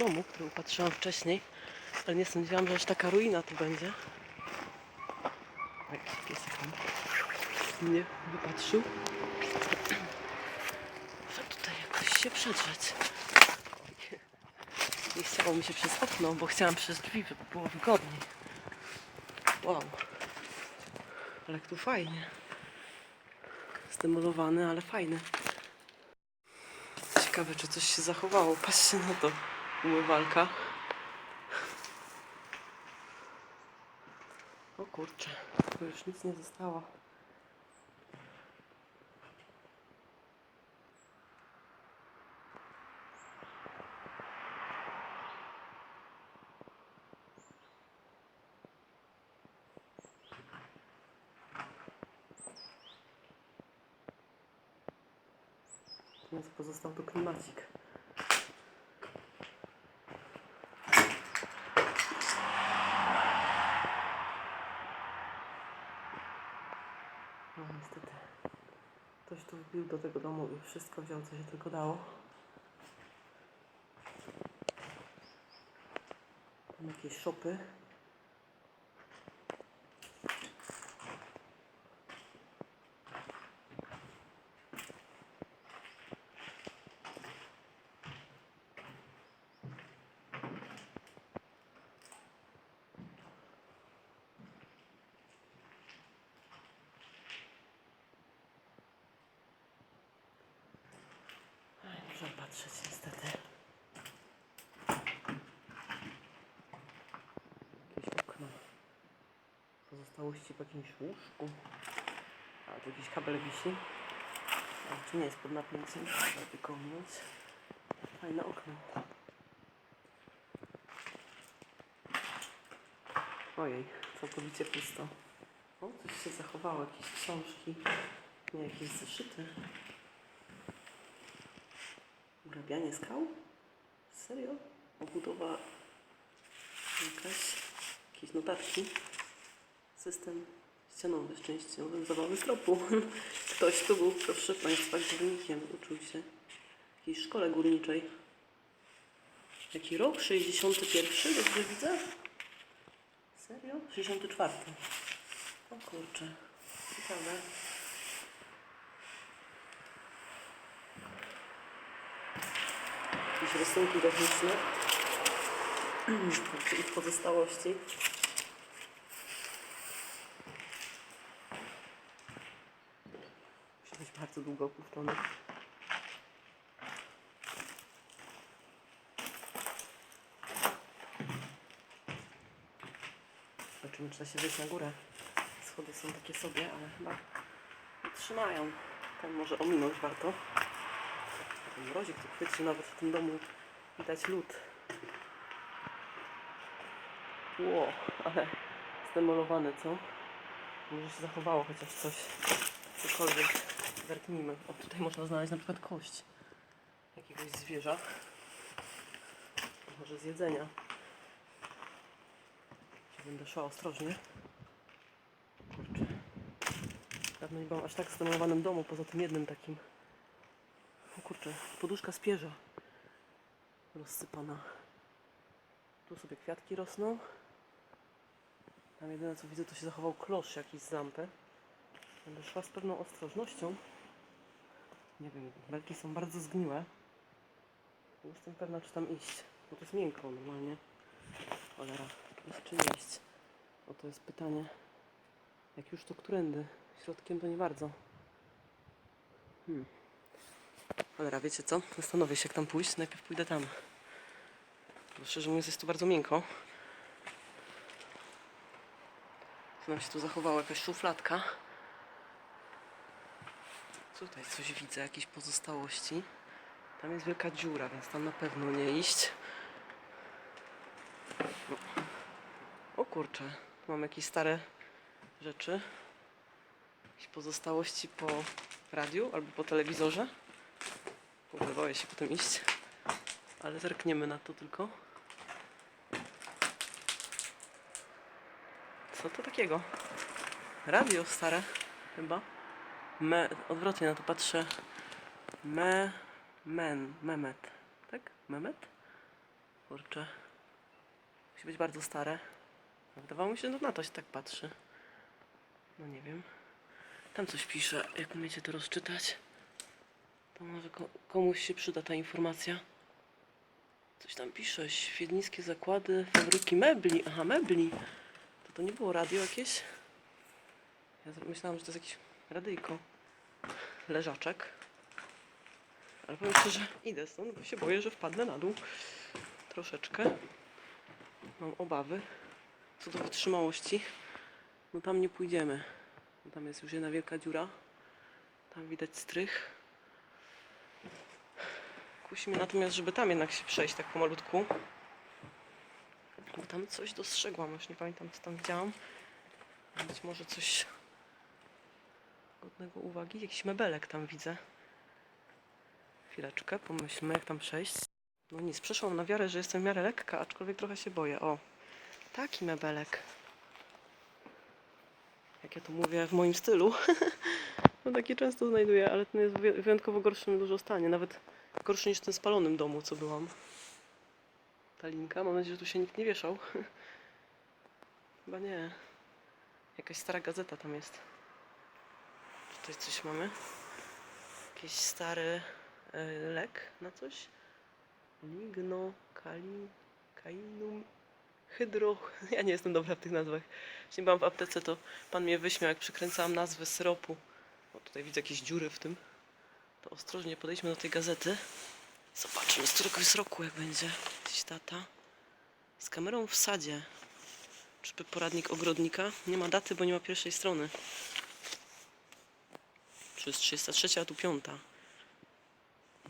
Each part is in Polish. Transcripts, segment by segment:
domu, który upatrzyłam wcześniej, ale nie sądziłam, że aż taka ruina tu będzie. Jakiś piesek tam mnie wypatrzył. Muszę tutaj jakoś się przedrzeć. Nie chciało mi się przez okno, bo chciałam przez drzwi, żeby było wygodniej. Wow. Ale tu fajnie. Zdemolowany, ale fajny. Ciekawe, czy coś się zachowało. Patrzcie na to. Umywalka. O kurczę, już nic nie zostało. Więc pozostał tu klimacik. No niestety. Ktoś tu wbił do tego domu i wszystko wziął, co się tylko dało. Tam jakieś szopy. Aj, Muszę patrzeć niestety. Jakieś okno. Pozostałości po jakimś łóżku. A tu jakiś kabel wisi. A czy nie jest pod napięciem? Tylko ominąć. Fajne okno. Ojej, całkowicie pusto. O, coś się zachowało, jakieś książki. Nie, jakieś zeszyty. Urabianie skał? Serio? Obudowa jakaś? Jakieś notatki? System ścianowy z częściowym zabawy tropu. Ktoś tu był, proszę Państwa, górnikiem. Uczył się w jakiejś szkole górniczej. Jaki rok? 61? Dobrze widzę? Serio? 64. O kurczę. Ciekawe. Jakieś rysunki techniczne ich pozostałości. Musi być bardzo długo opuszczony. Zobaczymy, czy da się wejść na górę. Schody są takie sobie, ale chyba trzymają. Tam może ominąć warto. Mrozik tu chwyci, nawet w tym domu widać lód. Ło, ale zdemolowane, co? Może się zachowało chociaż coś, cokolwiek. Zerknijmy. O, tutaj można znaleźć na przykład kość jakiegoś zwierza. Może z jedzenia. Będę szła ostrożnie. Kurczę. Dawno nie byłam aż tak zdemolowanym domu, poza tym jednym takim. O kurczę, poduszka z pierza rozsypana. Tu sobie kwiatki rosną. Tam jedyne co widzę to się zachował klosz jakiś z lampy. Będę szła z pewną ostrożnością. Nie wiem, belki są bardzo zgniłe. Nie jestem pewna czy tam iść, bo to jest miękko normalnie. Cholera, iść czy iść? O to jest pytanie. Jak już to którędy? Środkiem to nie bardzo. Hmm. Cholera, wiecie co? Zastanowię się, jak tam pójść. Najpierw pójdę tam. Bo szczerze mówiąc, jest tu bardzo miękko. Co nam się tu zachowało? Jakaś szufladka. Tutaj coś widzę, jakieś pozostałości. Tam jest wielka dziura, więc tam na pewno nie iść. No. O kurczę, tu mam jakieś stare rzeczy. Jakieś pozostałości po radiu albo po telewizorze. Kurde, boję się potem iść. Ale zerkniemy na to tylko. Co to takiego? Radio stare chyba. Me, odwrotnie na to patrzę. Me, men, memet. Tak? Memet? Kurczę. Musi być bardzo stare. Wydawało mi się, że na to się tak patrzy. No nie wiem. Tam coś pisze, jak umiecie to rozczytać. To może ko- komuś się przyda ta informacja. Coś tam pisze. Świdnickie zakłady, fabryki mebli. Aha, mebli. To to nie było radio jakieś? Ja myślałam, że to jest jakiś radyjko. Leżaczek. Ale powiem szczerze, idę stąd, bo się boję, że wpadnę na dół. Troszeczkę. Mam obawy co do wytrzymałości. No tam nie pójdziemy. Tam jest już jedna wielka dziura. Tam widać strych. Kusi mnie natomiast, żeby tam jednak się przejść tak pomalutku. Bo tam coś dostrzegłam, już nie pamiętam co tam widziałam. Być może coś godnego uwagi. Jakiś mebelek tam widzę. Chwileczkę, pomyślmy jak tam przejść. No nic, przeszłam na wiarę, że jestem w miarę lekka, aczkolwiek trochę się boję. O, taki mebelek. Jak ja to mówię w moim stylu. no taki często znajduję, ale ten jest w wy- wyjątkowo gorszym dużo stanie. Nawet gorszy niż w tym spalonym domu, co byłam. Ta linka, mam nadzieję, że tu się nikt nie wieszał. Chyba nie. Jakaś stara gazeta tam jest. Tutaj coś mamy. Jakiś stary e, lek na coś. Ligno, kali, kainum, hydro. Ja nie jestem dobra w tych nazwach. Jeśli byłam w aptece, to pan mnie wyśmiał, jak przykręcałam nazwy syropu. O, tutaj widzę jakieś dziury w tym. To ostrożnie podejdźmy do tej gazety. Zobaczymy z któregoś roku, jak będzie. Gdzieś data. Z kamerą w sadzie. Czyżby poradnik ogrodnika? Nie ma daty, bo nie ma pierwszej strony. Czy jest 33, a tu 5.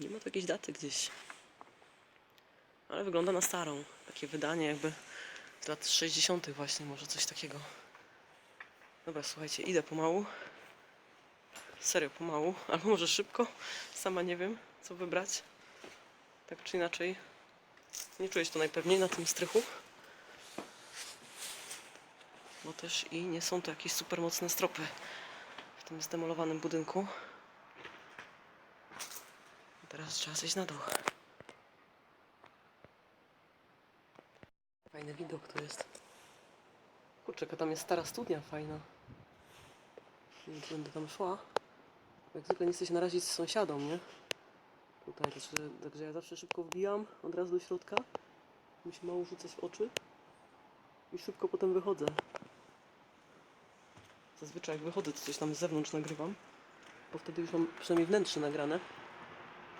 Nie ma tu jakiejś daty gdzieś. Ale wygląda na starą. Takie wydanie jakby z lat 60. właśnie, może coś takiego. Dobra, słuchajcie, idę pomału. Serio, pomału. Albo może szybko. Sama nie wiem, co wybrać. Tak czy inaczej. Nie czuję się to najpewniej na tym strychu. Bo też i nie są to jakieś super mocne stropy w tym zdemolowanym budynku. Teraz trzeba zejść na dół. Fajny widok tu jest. Kurczę, tam jest stara studnia fajna. Będę tam szła. Jak zwykle nie chcę się narazić z sąsiadą, nie? Tutaj, także, także ja zawsze szybko wbijam od razu do środka. Mi się mało rzucać w oczy. I szybko potem wychodzę. Zazwyczaj jak wychodzę, to coś tam z zewnątrz nagrywam. Bo wtedy już mam przynajmniej wnętrze nagrane.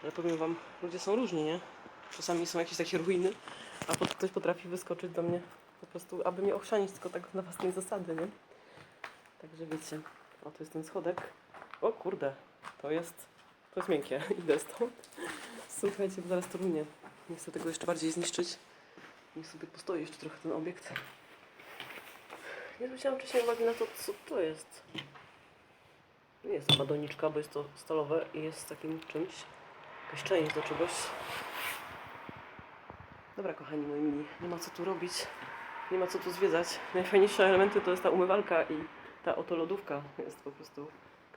Ale powiem wam, ludzie są różni, nie? Czasami są jakieś takie ruiny, a potem ktoś potrafi wyskoczyć do mnie po prostu, aby mnie ochrzanić tylko tak na własnej zasady, nie? Także wiecie, o tu jest ten schodek. O kurde, to jest, to jest miękkie, idę stąd. Słuchajcie, bo zaraz to runie. Nie chcę tego jeszcze bardziej zniszczyć. Niech sobie postoi jeszcze trochę ten obiekt. Nie zwróciłam wcześniej uwagi na to, co to jest. Nie jest chyba doniczka, bo jest to stalowe i jest takim czymś. Jakaś część do czegoś. Dobra, kochani moi mili, nie ma co tu robić. Nie ma co tu zwiedzać. Najfajniejsze elementy to jest ta umywalka i ta oto lodówka. Jest po prostu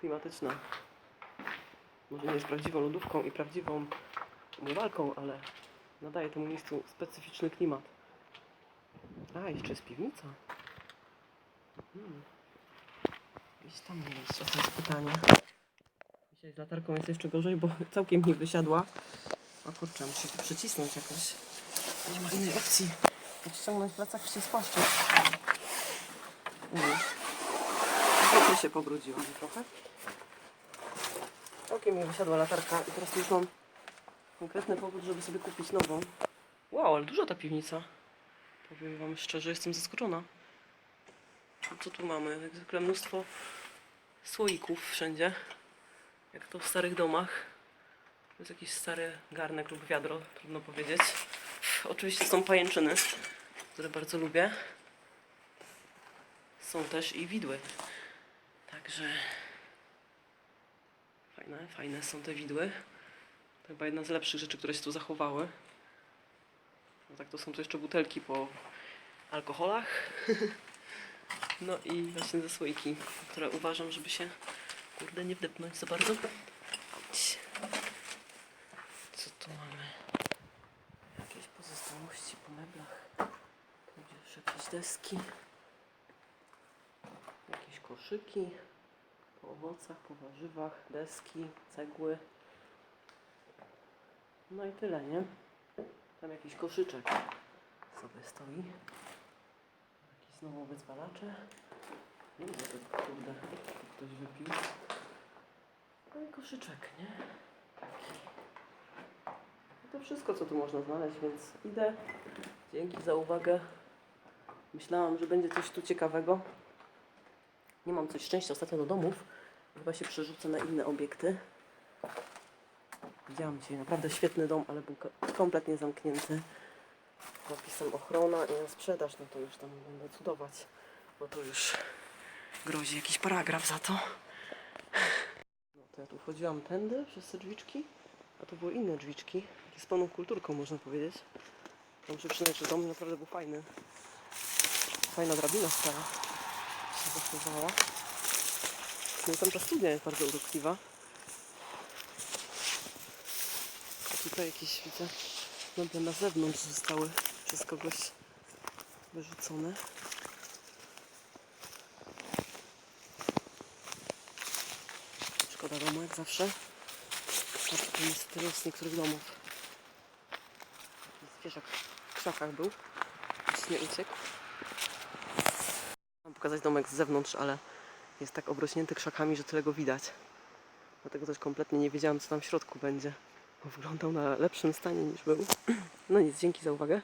klimatyczna. Może nie jest prawdziwą lodówką i prawdziwą umywalką, ale nadaje temu miejscu specyficzny klimat. A, jeszcze jest piwnica. Hmm. Gdzieś tam nie jest, to pytanie. Dzisiaj z latarką jest jeszcze gorzej, bo całkiem mi wysiadła. A kurczę, muszę tu przycisnąć jakoś. Nie ma innej opcji. Jak ściągnąć plecak, się spłaszczyć. Nie. Trochę się pobrudziłam trochę. Całkiem mi wysiadła latarka i teraz już mam konkretny powód, żeby sobie kupić nową. Wow, ale duża ta piwnica. Powiem wam szczerze, jestem zaskoczona. Co tu mamy? Jak zwykle mnóstwo słoików wszędzie. Jak to w starych domach. To jest jakiś stary garnek lub wiadro, trudno powiedzieć. Oczywiście są pajęczyny, które bardzo lubię. Są też i widły. Także fajne, fajne są te widły. To chyba jedna z lepszych rzeczy, które się tu zachowały. No tak to są tu jeszcze butelki po alkoholach. No i właśnie ze słoiki, które uważam, żeby się kurde nie wdepnąć za bardzo. Co tu mamy? Jakieś pozostałości deski. Jakieś koszyki. Po owocach, po warzywach, deski, cegły. No i tyle, nie? Tam jakiś koszyczek sobie stoi. Jakieś znowu wyzwalacze. Nie wiem, to kurde, to ktoś wypił. No i koszyczek, nie? Taki. No to wszystko, co tu można znaleźć, więc idę. Dzięki za uwagę. Myślałam, że będzie coś tu ciekawego. Nie mam coś szczęścia ostatnio do domów. Chyba się przerzucę na inne obiekty. Widziałam dzisiaj naprawdę świetny dom, ale był ko- kompletnie zamknięty. Napisem ochrona i na sprzedaż, no to już tam będę cudować, bo to już grozi jakiś paragraf za to. No to ja tu wchodziłam tędy przez te drzwiczki, a to były inne drzwiczki, takie z pełną kulturką można powiedzieć. To muszę przyznać, że dom naprawdę był fajny. Fajna drabina stara się zachowała. I tam ta studnia jest bardzo urokliwa. A tutaj jakieś widzę meble na zewnątrz zostały przez kogoś wyrzucone. Szkoda domu jak zawsze. Tak to niestety z niektórych domów. Zwierzak w krzakach był. Nic nie uciekł. Mam pokazać domek z zewnątrz, ale jest tak obrośnięty krzakami, że tyle go widać. Dlatego też kompletnie nie wiedziałam, co tam w środku będzie. Bo wyglądał na lepszym stanie niż był. No nic, dzięki za uwagę.